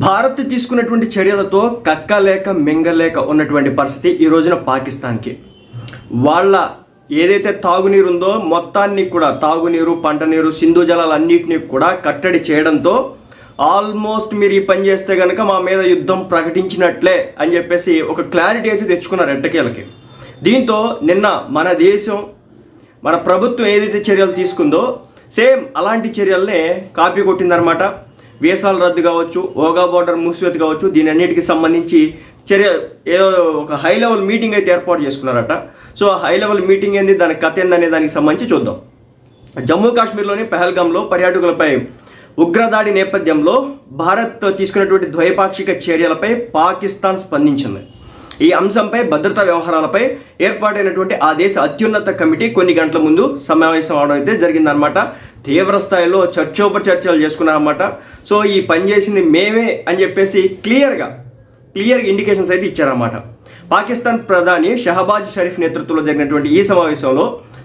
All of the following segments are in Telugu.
భారత్ తీసుకున్నటువంటి చర్యలతో కక్కలేక మింగలేక ఉన్నటువంటి పరిస్థితి ఈ రోజున పాకిస్తాన్కి. వాళ్ళ ఏదైతే తాగునీరు ఉందో మొత్తాన్ని కూడా తాగునీరు పంట నీరు సింధు జలాలన్నింటినీ కూడా కట్టడి చేయడంతో ఆల్మోస్ట్ మీరు ఈ పని చేస్తే కనుక మా మీద యుద్ధం ప్రకటించినట్లే అని చెప్పేసి ఒక క్లారిటీ అయితే తెచ్చుకున్నారు ఎట్టకేలకి. దీంతో నిన్న మన దేశం మన ప్రభుత్వం ఏదైతే చర్యలు తీసుకుందో సేమ్ అలాంటి చర్యలనే కాపీ కొట్టిందనమాట వీసాలు రద్దు కావచ్చు ఓగా బోర్డర్ మూసివేత కావచ్చు దీని అన్నిటికీ సంబంధించి చర్య ఏదో ఒక హై లెవెల్ మీటింగ్ అయితే ఏర్పాటు చేసుకున్నారట. సో ఆ హై లెవెల్ మీటింగ్ ఏంది దాని కథ ఏందనే దానికి సంబంధించి చూద్దాం. జమ్మూ కాశ్మీర్లోని పెహల్గాంలో పర్యాటకులపై ఉగ్రదాడి నేపథ్యంలో భారత్ తీసుకున్నటువంటి ద్వైపాక్షిక చర్యలపై పాకిస్తాన్ స్పందించింది. ఈ అంశంపై భద్రతా వ్యవహారాలపై ఏర్పాటైనటువంటి ఆ దేశ అత్యున్నత కమిటీ కొన్ని గంటల ముందు సమావేశం అవడం అయితే జరిగిందనమాట తీవ్ర స్థాయిలో చర్చోప చర్చలు చేసుకున్నారన్నమాట. సో ఈ పని చేసింది మేమే అని చెప్పేసి క్లియర్గా క్లియర్ ఇండికేషన్స్ అయితే ఇచ్చారన్నమాట. పాకిస్తాన్ ప్రధాని షహబాజ్ షరీఫ్ నేతృత్వంలో జరిగినటువంటి ఈ సమావేశంలో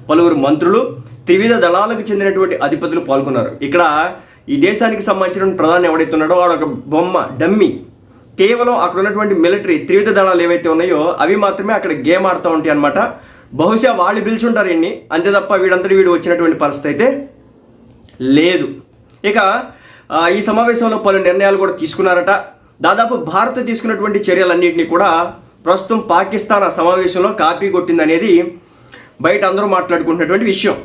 పలువురు మంత్రులు త్రివిధ దళాలకు చెందినటువంటి అధిపతులు పాల్గొన్నారు. ఇక్కడ ఈ దేశానికి సంబంధించిన ప్రధాని ఎవడైతే ఉన్నాడో వాడు ఒక బొమ్మ డమ్మి. కేవలం అక్కడ ఉన్నటువంటి మిలిటరీ త్రివిధ దళాలు ఏవైతే ఉన్నాయో అవి మాత్రమే అక్కడ గేమ్ ఆడుతూ ఉంటాయి అనమాట బహుశా వాళ్ళు పిలుచుంటారు ఇన్ని. అంతే తప్ప వీడంతటి వీడు వచ్చినటువంటి పరిస్థితి అయితే లేదు. ఇక ఈ సమావేశంలో పలు నిర్ణయాలు కూడా తీసుకున్నారట. దాదాపు భారత్ తీసుకున్నటువంటి చర్యలన్నింటినీ కూడా ప్రస్తుతం పాకిస్తాన్ ఆ సమావేశంలో కాపీ కొట్టిందనేది బయట అందరూ మాట్లాడుకుంటున్నటువంటి విషయం.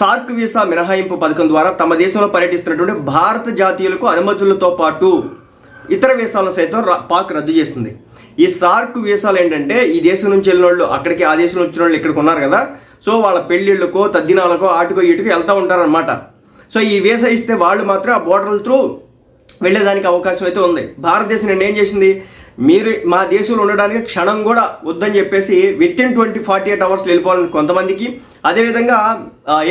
సార్క్ వీసా మినహాయింపు పథకం ద్వారా తమ దేశంలో పర్యటిస్తున్నటువంటి భారత జాతీయులకు అనుమతులతో పాటు ఇతర వీసాలను సైతం పాక్ రద్దు చేస్తుంది. ఈ సార్క్ వీసాలు ఏంటంటే ఈ దేశం నుంచి వెళ్ళిన వాళ్ళు అక్కడికి ఆ దేశం నుంచి వచ్చిన వాళ్ళు ఇక్కడికి ఉన్నారు కదా. సో వాళ్ళ పెళ్ళిళ్ళకో తద్దినాలకో ఆటుకో ఇటుకో వెళ్తూ ఉంటారనమాట సో ఈ వీసా ఇస్తే వాళ్ళు మాత్రం ఆ బోర్డర్ల త్రూ వెళ్ళేదానికి అవకాశం అయితే ఉంది. భారతదేశం నేను ఏం చేసింది? మీరు మా దేశంలో ఉండడానికి క్షణం కూడా వద్దని చెప్పేసి within twenty forty eight hours వెళ్ళిపోవాలని కొంతమందికి. అదేవిధంగా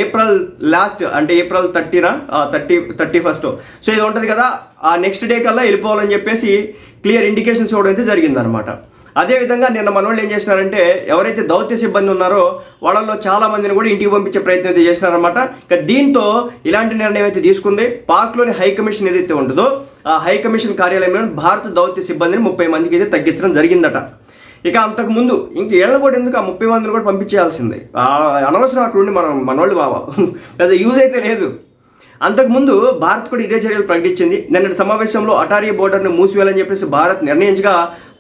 ఏప్రిల్ లాస్ట్ అంటే ఏప్రిల్ థర్టీనా థర్టీ థర్టీ ఫస్ట్ సో ఇది ఉంటుంది కదా ఆ నెక్స్ట్ డే కల్లా వెళ్ళిపోవాలని చెప్పేసి క్లియర్ ఇండికేషన్స్ ఇవ్వడం అయితే జరిగిందనమాట అదేవిధంగా నిన్న మనోళ్ళు ఏం చేసినారంటే ఎవరైతే దౌత్య సిబ్బంది ఉన్నారో వాళ్ళల్లో చాలా మందిని కూడా ఇంటికి పంపించే ప్రయత్నం అయితే చేసినారనమాట ఇక దీంతో ఇలాంటి నిర్ణయం అయితే తీసుకుంది. పాక్లోని హై కమిషన్ ఏదైతే ఉంటుందో ఆ హై కమిషన్ కార్యాలయంలో భారత దౌత్య సిబ్బందిని ముప్పై మందికి అయితే తగ్గించడం జరిగిందట. ఇక అంతకు ముందు ఇంక ఏళ్ళ కూడా ఎందుకు ఆ ముప్పై మందిని కూడా పంపించేయాల్సిందే? అనవసరం అక్కడ ఉండి మనం మనోళ్ళు బావా. పెద్ద యూజ్ అయితే లేదు. అంతకుముందు భారత్ కూడా ఇదే చర్యలు ప్రకటించింది. నిన్నటి సమావేశంలో అటారీ బోర్డర్ను మూసివేయాలని చెప్పేసి భారత్ నిర్ణయించగా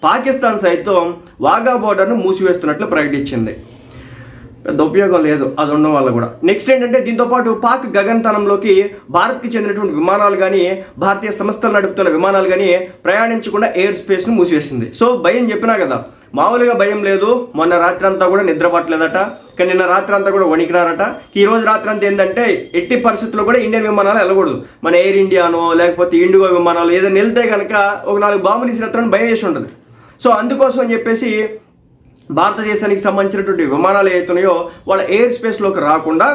పాకిస్తాన్ సైతం వాఘా బోర్డర్ను మూసివేస్తున్నట్లు ప్రకటించింది. పెద్ద ఉపయోగం లేదు అది ఉండడం వల్ల కూడా. నెక్స్ట్ ఏంటంటే దీంతో పాటు పాక్ గగనతలంలోకి భారత్కి చెందినటువంటి విమానాలు కానీ భారతీయ సంస్థలు నడుపుతున్న విమానాలు కానీ ప్రయాణించకుండా ఎయిర్ స్పేస్ను మూసివేసింది. సో భయం చెప్పినా కదా మామూలుగా భయం లేదు. మొన్న రాత్రి అంతా కూడా నిద్రపట్టలేదట. కానీ నిన్న రాత్రి అంతా కూడా వణికినారట. ఈ రోజు రాత్రి అంతా ఏంటంటే ఎట్టి పరిస్థితుల్లో కూడా ఇండియన్ విమానాలు వెళ్ళకూడదు. మన ఎయిర్ ఇండియానో లేకపోతే ఇండిగో విమానాలు ఏదైనా వెళ్తే కనుక ఒక నాలుగు బాంబులు ఇసిరేస్తారని భయం వేసి ఉంటుంది. సో అందుకోసం అని చెప్పేసి భారతదేశానికి సంబంధించినటువంటి విమానాలు ఏవైతున్నాయో వాళ్ళ ఎయిర్ స్పేస్లోకి రాకుండా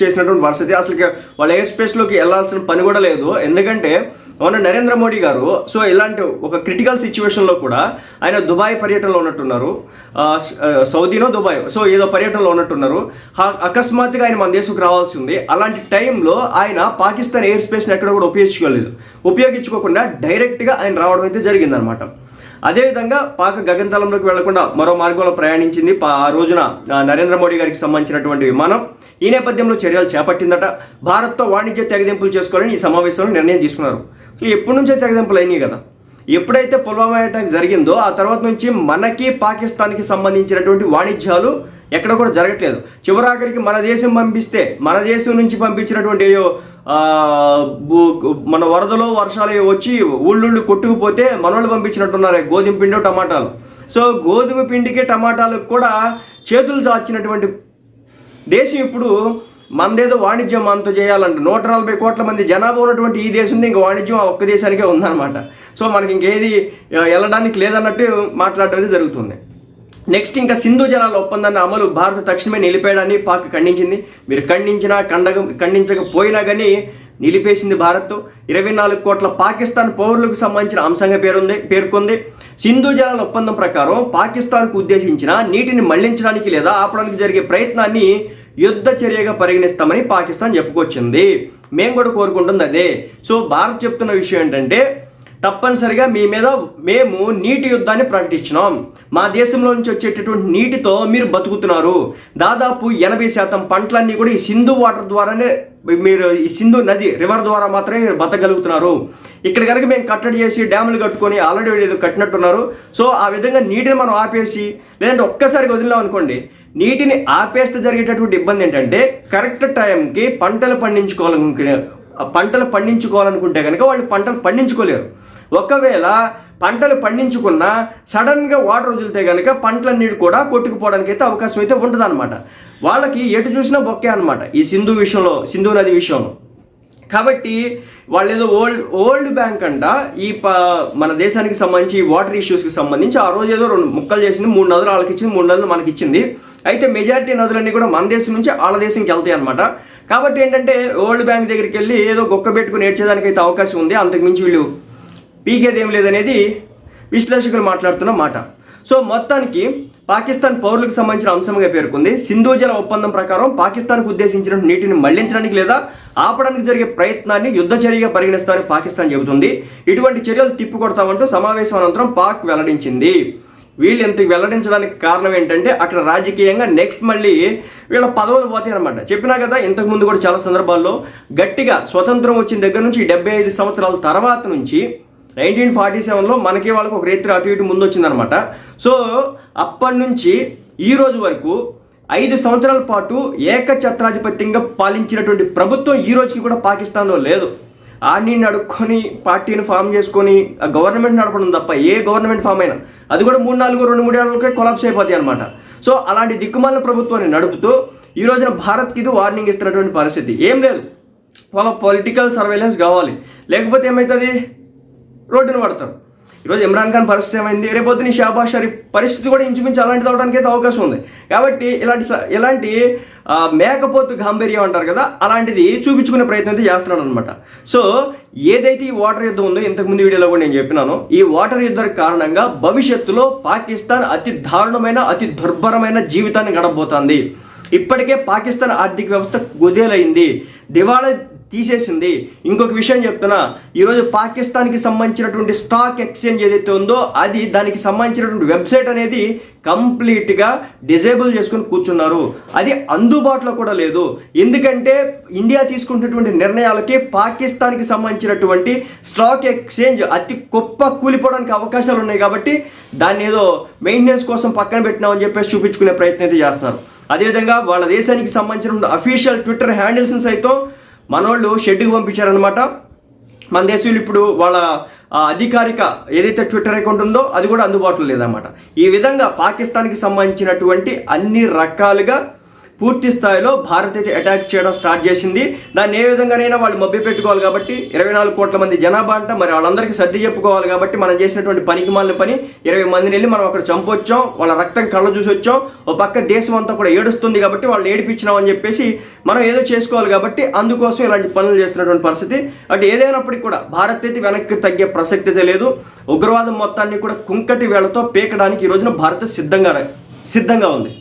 చేసినటువంటి పరిస్థితి. అసలు వాళ్ళ ఎయిర్ స్పేస్లోకి వెళ్ళాల్సిన పని కూడా లేదు. ఎందుకంటే మొన్న నరేంద్ర మోడీ గారు? సో ఇలాంటి ఒక క్రిటికల్ సిచ్యువేషన్లో కూడా ఆయన దుబాయ్ పర్యటనలో ఉన్నట్టున్నారు. సౌదీనో దుబాయ్? సో ఏదో పర్యటనలో ఉన్నట్టున్నారు. అకస్మాత్తుగా ఆయన మన దేశంకి రావాల్సి ఉంది. అలాంటి టైంలో ఆయన పాకిస్తాన్ ఎయిర్ స్పేస్ని ఎక్కడ కూడా ఉపయోగించుకోలేదు. ఉపయోగించుకోకుండా డైరెక్ట్గా ఆయన రావడం అయితే జరిగిందనమాట అదేవిధంగా పాక గగనతలంలోకి వెళ్ళకుండా మరో మార్గంలో ప్రయాణించింది. ఆ రోజున నరేంద్ర మోడీ గారికి సంబంధించినటువంటి విమానం. ఈ నేపథ్యంలో చర్యలు చేపట్టిందట. భారత్తో వాణిజ్య తెగదింపులు చేసుకోవాలని ఈ సమావేశంలో నిర్ణయం తీసుకున్నారు. అసలు ఎప్పటి నుంచో తెగదింపులు అయినాయి కదా. ఎప్పుడైతే పుల్వామా అటాక్ జరిగిందో ఆ తర్వాత నుంచి మనకి పాకిస్తాన్కి సంబంధించినటువంటి వాణిజ్యాలు ఎక్కడ కూడా జరగట్లేదు. చివరాఖరికి మన దేశం పంపిస్తే మన దేశం నుంచి పంపించినటువంటి మన వరదలో వర్షాలు వచ్చి ఊళ్ళుళ్ళు కొట్టుకుపోతే మనోళ్ళు పంపించినట్టున్నారు గోధుమ పిండి టమాటాలు. సో గోధుమ పిండికి టమాటాలకు కూడా చేతులు దాచినటువంటి దేశం ఇప్పుడు మనదేదో వాణిజ్యం అంత చేయాలంట. నూట నలభై కోట్ల మంది జనాభా ఉన్నటువంటి ఈ దేశం ఇంకా వాణిజ్యం ఆ ఒక్క దేశానికే ఉందన్నమాట. సో మనకి ఇంకేది వెళ్ళడానికి లేదన్నట్టు మాట్లాడటం జరుగుతుంది. నెక్స్ట్ ఇంకా సింధు జలాల ఒప్పందాన్ని అమలు భారత తక్షణమే నిలిపేయడాన్ని పాక్ ఖండించింది. మీరు ఖండించినా ఖండగ ఖండించకపోయినా కానీ నిలిపేసింది భారత్ ఇరవై నాలుగు కోట్ల పాకిస్తాన్ పౌరులకు సంబంధించిన అంశంగా పేరుంది పేర్కొంది. సింధు జలాల ఒప్పందం ప్రకారం పాకిస్తాన్కు ఉద్దేశించిన నీటిని మళ్ళించడానికి లేదా ఆపడానికి జరిగే ప్రయత్నాన్ని యుద్ధ చర్యగా పరిగణిస్తామని పాకిస్తాన్ చెప్పుకొచ్చింది. మేము కూడా కోరుకుంటుంది అదే. సో భారత్ చెప్తున్న విషయం ఏంటంటే తప్పనిసరిగా మీ మీద మేము నీటి యుద్ధాన్ని ప్రకటించినాం. మా దేశంలో నుంచి వచ్చేటటువంటి నీటితో మీరు బతుకుతున్నారు. దాదాపు ఎనభై శాతం పంటలన్నీ కూడా ఈ సింధు వాటర్ ద్వారానే మీరు ఈ సింధు నది రివర్ ద్వారా మాత్రమే మీరు బతకగలుగుతున్నారు. ఇక్కడ కనుక మేము కట్టడి చేసి డ్యాములు కట్టుకొని ఆల్రెడీ ఏదో కట్టినట్టున్నారు. సో ఆ విధంగా నీటిని మనం ఆపేసి లేదంటే ఒక్కసారి వదిలినాం అనుకోండి. నీటిని ఆపేస్తే జరిగేటటువంటి ఇబ్బంది ఏంటంటే కరెక్ట్ టైంకి పంటలు పండించుకోవాలనుకునే పంటలు పండించుకోవాలనుకుంటే కనుక వాళ్ళు పంటలు పండించుకోలేరు. ఒకవేళ పంటలు పండించుకున్నా సడన్గా వాటర్ వదిలితే కనుక పంటలన్నిటి కూడా కొట్టుకుపోవడానికి అయితే అవకాశం అయితే ఉంటుంది అనమాట వాళ్ళకి ఎటు చూసినా బొక్కే అనమాట ఈ సింధు విషయంలో సింధు నది విషయంలో. కాబట్టి వాళ్ళు ఏదో ఓల్డ్ ఓల్డ్ బ్యాంక్ అంట ఈ ప మన దేశానికి సంబంధించి వాటర్ ఇష్యూస్కి సంబంధించి ఆ రోజు ఏదో రెండు ముక్కలు చేసింది మూడు నదులు వాళ్ళకి ఇచ్చింది మూడు నదులు మనకి ఇచ్చింది అయితే మెజారిటీ నదులన్నీ కూడా మన దేశం నుంచి వాళ్ళ దేశంకి వెళ్తాయి అనమాట కాబట్టి ఏంటంటే ఓల్డ్ బ్యాంక్ దగ్గరికి వెళ్ళి ఏదో గొక్క పెట్టుకుని ఏడ్చేదానికి అయితే అవకాశం ఉంది. అంతకుమించి వీళ్ళు పీకేది ఏం లేదనేది విశ్లేషకులు మాట్లాడుతున్న మాట. సో మొత్తానికి పాకిస్తాన్ పౌరులకు సంబంధించిన అంశంగా పేర్కొంది. సింధు జల ఒప్పందం ప్రకారం పాకిస్తాన్కు ఉద్దేశించిన నీటిని మళ్ళించడానికి లేదా ఆపడానికి జరిగే ప్రయత్నాన్ని యుద్ధ చర్యగా పరిగణిస్తామని పాకిస్తాన్ చెబుతుంది. ఇటువంటి చర్యలు తిప్పికొడతామంటూ సమావేశం అనంతరం పాక్ వెల్లడించింది. వీళ్ళు ఇంత వెల్లడించడానికి కారణం ఏంటంటే అక్కడ రాజకీయంగా నెక్స్ట్ మళ్ళీ వీళ్ళ పదవులు పోతాయి అనమాట చెప్పినా కదా ఇంతకుముందు కూడా చాలా సందర్భాల్లో గట్టిగా స్వతంత్రం వచ్చిన దగ్గర నుంచి డెబ్బై ఐదు సంవత్సరాల తర్వాత నుంచి నైన్టీన్ ఫార్టీ సెవెన్లో మనకి వాళ్ళకి ఒక రేత్రి అటు ఇటు ముందు వచ్చిందనమాట సో అప్పటి నుంచి ఈ రోజు వరకు ఐదు సంవత్సరాల పాటు ఏకఛత్రాధిపత్యంగా పాలించినటువంటి ప్రభుత్వం ఈ రోజుకి కూడా పాకిస్తాన్లో లేదు. ఆడిని నడుక్కొని పార్టీని ఫామ్ చేసుకొని ఆ గవర్నమెంట్ నడపడం తప్ప ఏ గవర్నమెంట్ ఫామ్ అయినా అది కూడా మూడు నాలుగు రెండు మూడు ఏళ్ళకే కొలాప్స్ అయిపోతాయి అనమాట సో అలాంటి దిక్కుమాలిన ప్రభుత్వాన్ని నడుపుతూ ఈ రోజున భారత్కి ఇది వార్నింగ్ ఇస్తున్నటువంటి పరిస్థితి. ఏం లేదు. వాళ్ళ పొలిటికల్ సర్వేలెన్స్ కావాలి. లేకపోతే ఏమవుతుంది రోడ్డున పడతారు ఈరోజు ఇమ్రాన్ ఖాన్ పరిస్థితి ఏమైంది? రేపొద్దున ఈ షాబాజ్ షరీఫ్ పరిస్థితి కూడా ఇంచుమించు అలాంటిది అవడానికి అయితే అవకాశం ఉంది. కాబట్టి ఇలాంటి స- ఇలాంటి మేకపోతు గాంభీర్యం అంటారు కదా అలాంటిది చూపించుకునే ప్రయత్నం అయితే చేస్తున్నాడు అనమాట సో ఏదైతే ఈ వాటర్ యుద్ధం ఉందో ఇంతకుముందు వీడియోలో కూడా నేను చెప్పినాను ఈ వాటర్ యుద్ధం కారణంగా భవిష్యత్తులో పాకిస్తాన్ అతి దారుణమైన అతి దుర్భరమైన జీవితాన్ని గడపబోతోంది. ఇప్పటికే పాకిస్తాన్ ఆర్థిక వ్యవస్థ గుదేలైంది దివాళా తీసేసింది. ఇంకొక విషయం చెప్తున్నా. ఈరోజు పాకిస్తాన్కి సంబంధించినటువంటి స్టాక్ ఎక్స్చేంజ్ ఏదైతే ఉందో అది దానికి సంబంధించినటువంటి వెబ్సైట్ అనేది కంప్లీట్గా డిజేబుల్ చేసుకుని కూర్చున్నారు. అది అందుబాటులో కూడా లేదు. ఎందుకంటే ఇండియా తీసుకుంటున్నటువంటి నిర్ణయాలకి పాకిస్తాన్కి సంబంధించినటువంటి స్టాక్ ఎక్స్చేంజ్ అతి గొప్ప కూలిపోవడానికి అవకాశాలు ఉన్నాయి కాబట్టి దాన్ని ఏదో మెయింటెనెన్స్ కోసం పక్కన పెట్టినామని చెప్పేసి చూపించుకునే ప్రయత్నం అయితే చేస్తున్నారు. అదేవిధంగా వాళ్ళ దేశానికి సంబంధించిన అఫీషియల్ ట్విట్టర్ హ్యాండిల్స్ సైతం మనోళ్ళు షెడ్కి పంపించారనమాట మన దేశంలో ఇప్పుడు వాళ్ళ అధికారిక ఏదైతే ట్విట్టర్ అకౌంట్ ఉందో అది కూడా అందుబాటులో లేదన్నమాట. ఈ విధంగా పాకిస్తాన్కి సంబంధించినటువంటి అన్ని రకాలుగా పూర్తి స్థాయిలో భారత్ అయితే అటాక్ చేయడం స్టార్ట్ చేసింది. దాన్ని ఏ విధంగానైనా వాళ్ళు మభ్య పెట్టుకోవాలి కాబట్టి ఇరవై నాలుగు కోట్ల మంది జనాభా అంట మరి వాళ్ళందరికీ సర్ది చెప్పుకోవాలి కాబట్టి మనం చేసినటువంటి పనికి మాలిన పని ఇరవై మందిని వెళ్ళి మనం అక్కడ చంపొచ్చాం వాళ్ళ రక్తం కళ్ళు చూసి వచ్చాం ఓ పక్క దేశం అంతా కూడా ఏడుస్తుంది కాబట్టి వాళ్ళు ఏడిపించినాం అని చెప్పేసి మనం ఏదో చేసుకోవాలి కాబట్టి అందుకోసం ఇలాంటి పనులు చేస్తున్నటువంటి పరిస్థితి. అంటే ఏదైనప్పటికీ కూడా భారత్ అయితే వెనక్కి తగ్గే ప్రసక్తి లేదు. ఉగ్రవాదం మొత్తాన్ని కూడా కుంకటి వేళతో పీకడానికి ఈ రోజున భారత్ సిద్ధంగా సిద్ధంగా ఉంది.